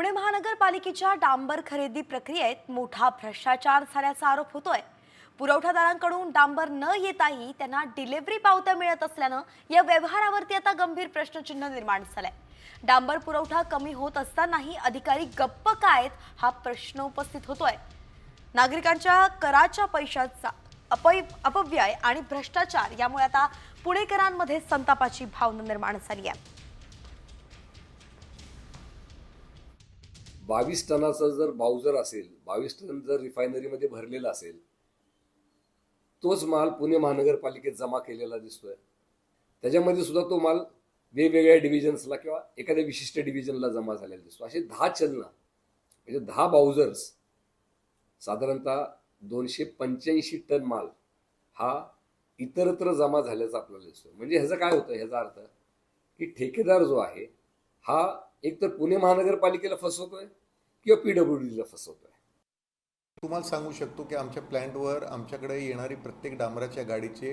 पुणे महानगरपालिकेच्या डांबर खरेदी प्रक्रियेत मोठा भ्रष्टाचार झाल्याचा आरोप होतोय. पुरवठादारांकडून डांबर न येताही त्यांना डिलिव्हरी पावत्या मिळत असल्यानं या व्यवहारावरती आता गंभीर प्रश्नचिन्ह निर्माण झालंय. डांबर पुरवठा कमी होत असतानाही अधिकारी गप्प काय आहेत हा प्रश्न उपस्थित होतोय. नागरिकांच्या कराच्या पैशाचा अपय अपव्यय आणि भ्रष्टाचार यामुळे आता पुणेकरांमध्ये संतापाची भावना निर्माण झाली आहे. बावीस टनाचा जर बाउजर असेल बावीस टन जर रिफायनरीमध्ये भरलेला असेल तोच माल पुणे महानगरपालिकेत जमा केलेला दिसतोय. त्याच्यामध्ये सुद्धा तो माल वेगवेगळ्या डिव्हिजन्सला किंवा एखाद्या विशिष्ट डिव्हिजनला जमा झालेला दिसतो. असे दहा चलना म्हणजे दहा बाउजर्स साधारणतः दोनशे पंच्याऐंशी टन माल हा इतरत्र जमा झाल्याचा आपल्याला दिसतो म्हणजे ह्याचं काय होतं? ह्याचा अर्थ की ठेकेदार जो आहे हा एक तर पुणे महानगरपालिकेला फसवतोय किंवा पीडब्ल्यूडीला आहे तुम्हाला सांगू शकतो की आमच्या प्लॅन्टवर आमच्याकडे येणारी प्रत्येक डांबराच्या गाडीचे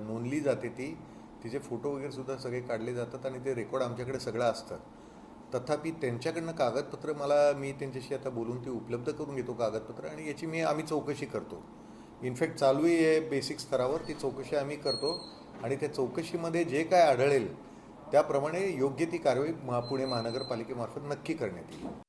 नोंदली जाते ती. तिचे फोटो वगैरे सुद्धा सगळे काढले जातात आणि ते रेकॉर्ड आमच्याकडे सगळं असतं तथापि त्यांच्याकडनं कागदपत्र मला मी त्यांच्याशी आता बोलून ती उपलब्ध करून घेतो कागदपत्र आणि याची मी आम्ही चौकशी करतो. इनफॅक्ट चालूही आहे बेसिक स्तरावर ती चौकशी आम्ही करतो आणि त्या चौकशीमध्ये जे काय आढळेल त्याप्रमाणे योग्य ती कारवाई महा- पुणे महानगरपालिकेमार्फत नक्की करण्यात येईल.